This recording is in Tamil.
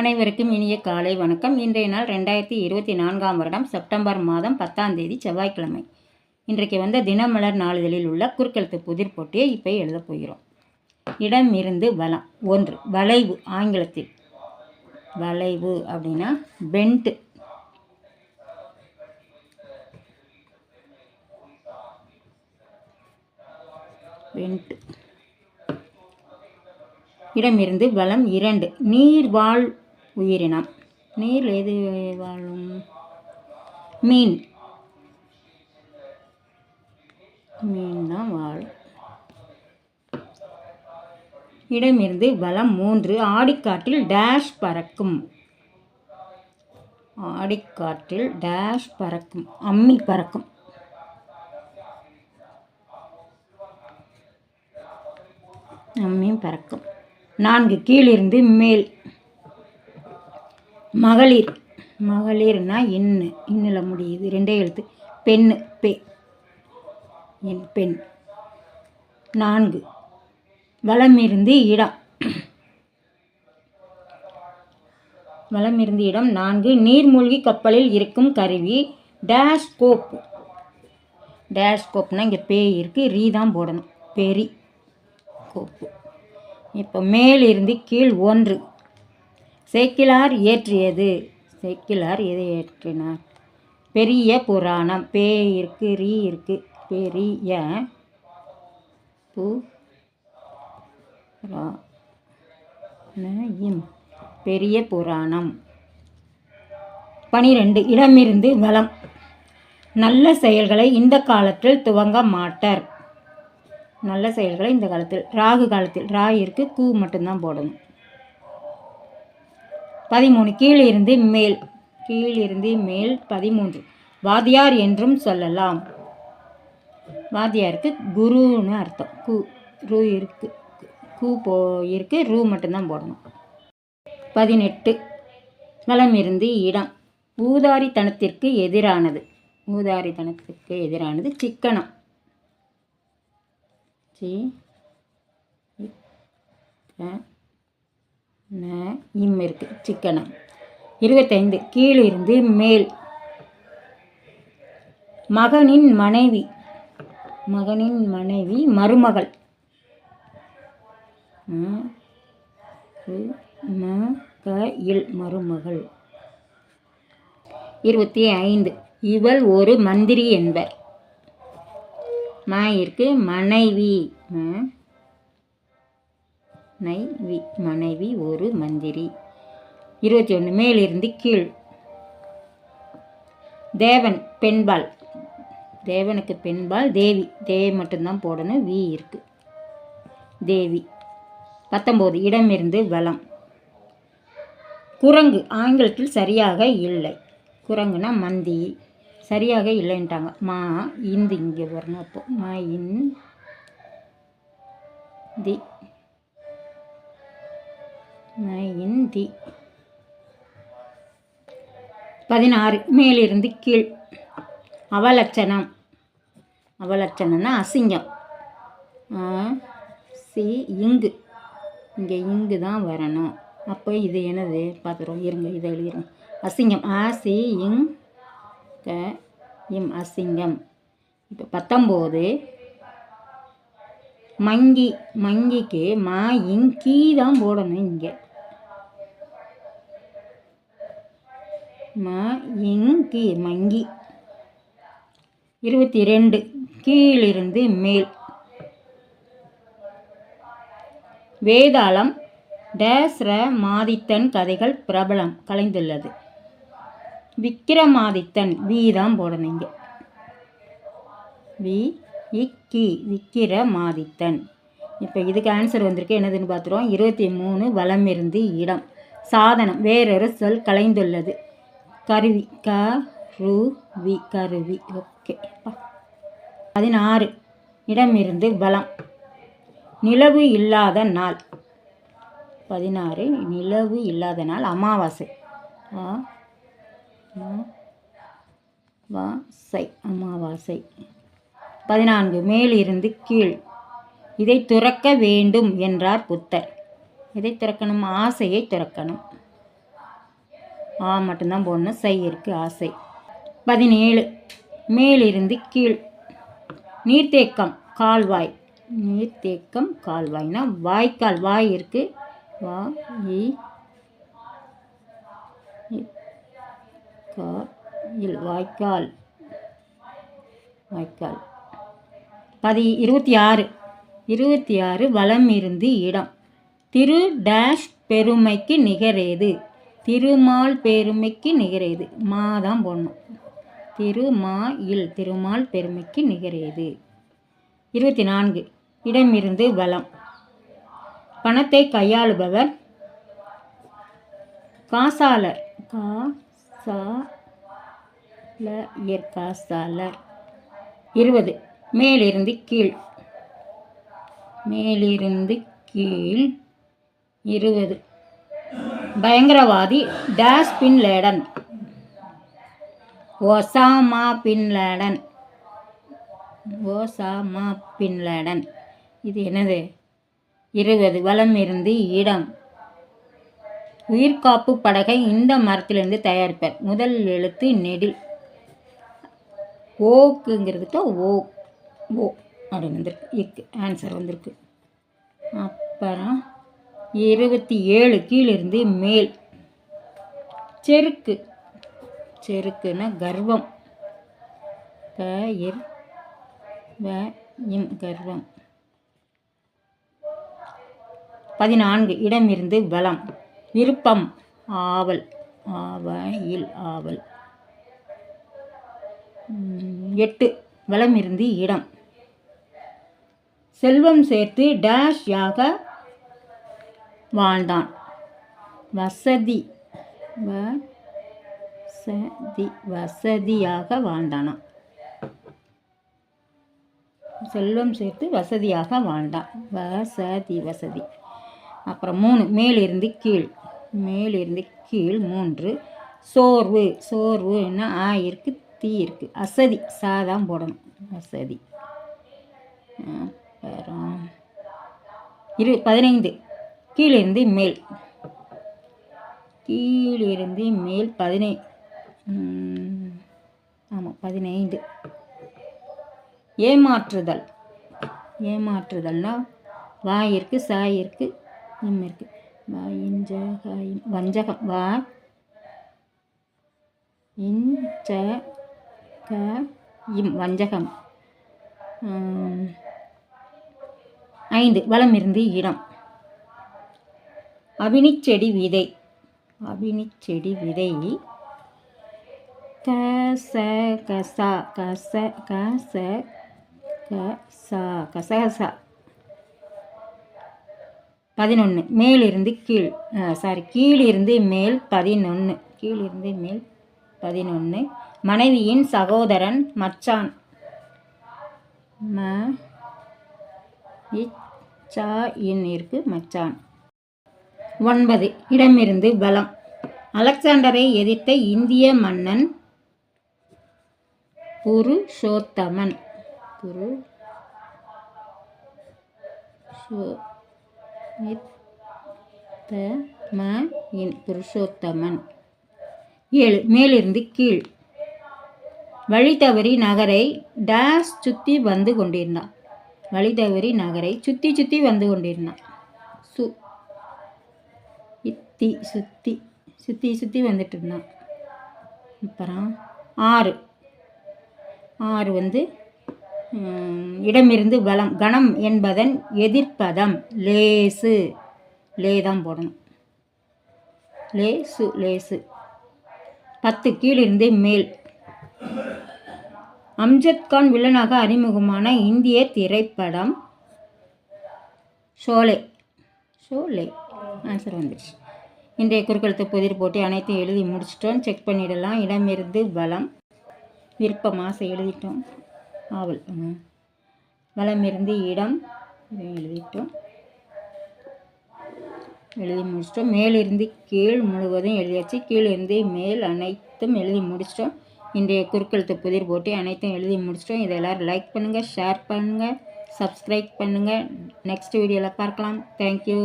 அனைவருக்கும் இனிய காலை வணக்கம். இன்றைய நாள் ரெண்டாயிரத்தி இருபத்தி நான்காம் வருடம் செப்டம்பர் மாதம் பத்தாம் தேதி செவ்வாய்க்கிழமை. இன்றைக்கு வந்த தினமலர் நாளிதழில் உள்ள குறுக்கெழுத்து புதிர் போட்டியை இப்போ எழுதப் போகிறோம். இடம் இருந்து வளம். ஒன்று வளைவு ஆங்கிலத்தில். வளைவு அப்படின்னா பென்ட்டு பெண்ட் இடமிருந்து வளம். இரண்டு நீர்வாழ் உயிரினம். நீர் எது வாழும்? மீன். மீன் தான் வாழும் இடமிருந்து வளம் மூன்று. ஆடிக்காற்றில் டேஷ் பறக்கும். ஆடிக்காற்றில் டேஷ் பறக்கும். அம்மி பறக்கும். அம்மியும் பறக்கும். நான்கு கீழிருந்து மேல். மகளிர். மகளிர்னா இன்னு. இன்னில் முடியுது. ரெண்டே எழுத்து. பெண்ணு. பெ. என் பெண். நான்கு. வளமிருந்து இடம். வளமிருந்து இடம். நான்கு. நீர்மூழ்கி கப்பலில் இருக்கும் கருவி. டேஷ்கோப் டேஷ்கோப்னா இங்கே பே இருக்குது ரீ தான் போடணும். பெரி. கோப்பு. இப்போ மேலிருந்து கீழ் ஒன்று. சேக்கிலார் இயற்றியது. சேக்கிலார் எதை இயற்றினார்? பெரிய புராணம். பே இருக்கு ரீ இருக்கு. பெரிய பு ரா பெரிய புராணம். பனிரெண்டு. இடமிருந்து வளம். நல்ல செயல்களை இந்த காலத்தில் துவங்க மாட்டர். நல்ல செயல்களை இந்த காலத்தில். ராகு காலத்தில். ராயிற்கு கூ மட்டும்தான் போடணும். பதிமூணு. கீழிருந்து மேல். கீழிருந்து மேல் பதிமூன்று. வாதியார் என்றும் சொல்லலாம். வாதியாருக்கு குருன்னு அர்த்தம். கு ரூ இருக்கு. கூ போ இருக்கு. ரூ மட்டும்தான் போடணும். பதினெட்டு. வலம் இருந்து இடம். ஊதாரித்தனத்திற்கு எதிரானது. ஊதாரித்தனத்திற்கு எதிரானது சிக்கனம். சி ந இம் இருக்குது சிக்கனம். இருபத்தைந்து கீழிருந்து மேல். மகனின் மனைவி. மகனின் மனைவி மருமகள். இல் மருமகள். இருபத்தி ஐந்து இவள் ஒரு மந்திரி என்பர். மாயிற்கு மனைவி. நைவி மனைவி ஒரு மந்திரி. இருபத்தி ஒன்று மேலிருந்து கீழ். தேவன் பெண்பால். தேவனுக்கு பெண்பால் தேவி. தேவி மட்டும்தான் போடணும் வி இருக்கு. தேவி. பத்தொம்போது இடமிருந்து வளம் குரங்கு ஆங்கிலத்தில் சரியாக இல்லை. குரங்குனா மந்தி. சரியாக இல்லைன்ட்டாங்க. மா இந்து இங்கே வரணும் அப்போ. மா இன் நயந்தி. பதினாறு மேலிருந்து கீழ். அவலட்சணம். அவலட்சணம்னா அசிங்கம். சி இங்கு. இங்கே இங்கு தான் வரணும். அப்போ இது என்னது? பார்க்குறோம் இருங்க இதை எழுதிருங்க அசிங்கம். ஆ சி இங் க இம் அசிங்கம். இப்போ பத்தொம்போது. மங்கி. மங்கிக்கு மா இங் கீ தான் போடணும் இங்கே. மா இங் கி மங்கி. இருபத்தி ரெண்டு கீழிருந்து மேல். வேதாளம் டேஸ்ர மாதித்தன் கதைகள் பிரபலம் கலைந்துள்ளது. விக்கிரமாதித்தன் வி தான் போடணும் வி இக்கி விக்கிரமாதித்தன். இப்போ இதுக்கு ஆன்சர் வந்திருக்கு. என்னதுன்னு பார்த்துருவோம். இருபத்தி மூணு வலம் இருந்து இடம். சாதனம் வேறொரு சொல் கலைந்துள்ளது. கருவி க ரு வி கருவி. ஓகே. பதினாறு. இடமிருந்து பலம் நிலவு இல்லாத நாள். பதினாறு. நிலவு இல்லாத நாள். அமாவாசை. வாசை அமாவாசை. பதினான்கு. மேலிருந்து கீழ். இதை துறக்க வேண்டும் என்றார் புத்தர். இதை திறக்கணும். ஆசையை திறக்கணும். ஆ மட்டும்தான் போடணும். சை இருக்குது ஆசை பதினேழு. மேலிருந்து கீழ். நீர்த்தேக்கம் கால்வாய். நீர்த்தேக்கம் கால்வாய்னா வாய்க்கால். வாய் இருக்குது வா இ இ, வாய்க்கால். வாய்க்கால். பதி இருபத்தி ஆறு இருபத்தி ஆறு வளம் இருந்து இடம். திரு டேஷ் பெருமைக்கு நிகரேது. திருமால் பெருமைக்கு நிகரேது. மா தான் போடணும். திருமா இல் திருமால் பெருமைக்கு நிகரேது. இருபத்தி நான்கு இடமிருந்து வளம். பணத்தை கையாளுபவர் காசாளர். கா சா ல காசாளர். இருபது. மேலிருந்து கீழ். மேலிருந்து கீழ். இருபது. பயங்கரவாதி dash bin Laden Osama bin Laden Osama bin Laden இது என்னது? இருபது வளம் இருந்து இடம். உயிர்காப்பு படகை இந்த மரத்திலிருந்து தயாரிப்பார். முதல் எழுத்து நெடில். ஓக்குங்கிறதுக்கு ஓ ஓ. அப்படின்னு வந்திருக்கு. இக்கு. ஆன்சர் வந்திருக்கு. அப்புறம் இருபத்தி ஏழு கீழிருந்து மேல். செருக்கு. செருக்குன்னா கர்வம். க இர் வ இம் கர்வம். பதினான்கு இடமிருந்து பலம் விருப்பம் ஆவல். ஆவயில் ஆவல். எட்டு வளமிருந்து இருந்து இடம். செல்வம் சேர்த்து டேஷ் யாக வாழ்ந்தான். வசதி வசதி வசதியாக வாழ்ந்தானாம். செல்வம் சேர்த்து வசதியாக வாழ்ந்தான். வசதி வசதி. அப்புறம் மூணு மேலிருந்து கீழ். மேலிருந்து கீழ் மூன்று. சோர்வு சோர்வுன்னா ஆ இருக்கு தீ இருக்கு. அசதி சாதம் போடணும். அசதி அப்புறம் இரு பதினைந்து. கீழிருந்து மேல். கீழிருந்து மேல் பதினை ஆமாம் பதினைந்து. ஏமாற்றுதல். ஏமாற்றுதல்னா வாயிற்கு சாயிற்கு சாய் இருக்கு இம் இருக்கு வஞ்சகம். வா இஞ்ச க இம் வஞ்சகம் ஐந்து. வளம் இருந்து இடம் அபினிச்செடி விதை. அபினிச்செடி விதை. கச கசா கச கச கசா கசகசா. பதினொன்று மேலிருந்து கீழ் சாரி கீழிருந்து மேல் பதினொன்று கீழிருந்து மேல் பதினொன்று மனைவியின் சகோதரன் மச்சான். ம இச்சா இன் இருக்கு மச்சான். ஒன்பது. இடமிருந்து பலம் அலெக்சாண்டரை எதிர்த்த இந்திய மன்னன் புருஷோத்தமன். புரு இன் புருஷோத்தமன். ஏழு. மேலிருந்து கீழ். வழி தவறி நகரை டாஸ் சுற்றி வந்து கொண்டிருந்தான். வழி தவறி நகரை சுற்றி சுற்றி வந்து கொண்டிருந்தான். சுற்றி சுற்றி சுற்றி சுற்றி வந்துட்டு இருந்தான். அப்புறம் ஆறு. ஆறு வந்து இடமிருந்து வலம் கணம் என்பதன் எதிர்ப்பதம் லேசு. லே தான் போடணும். லேசு லேசு. பத்து கீழிருந்து மேல். அம்ஜத்கான் வில்லனாக அறிமுகமான இந்திய திரைப்படம் ஷோலே ஷோலே ஆன்சர் வந்துடுச்சு இன்றைய குறுக்கெழுத்து புதிர் போட்டி அனைத்தையும் எழுதி முடிச்சிட்டோம். செக் பண்ணிடலாம். இடமிருந்து வளம் விருப்ப மாதம் எழுதிட்டோம். ஆவல் வளமிருந்து இடம் எழுதிட்டோம். எழுதி முடிச்சிட்டோம். மேலிருந்து கீழ் முழுவதும் எழுதியாச்சு. கீழிருந்து மேல் அனைத்தும் எழுதி முடிச்சிட்டோம். இன்றைய குறுக்கெழுத்து புதிர் போட்டி அனைத்தும் எழுதி முடிச்சிட்டோம். இதை எல்லோரும் லைக் பண்ணுங்கள் ஷேர் பண்ணுங்கள் சப்ஸ்கிரைப் பண்ணுங்கள் நெக்ஸ்ட் வீடியோவில் பார்க்கலாம். தேங்க்யூ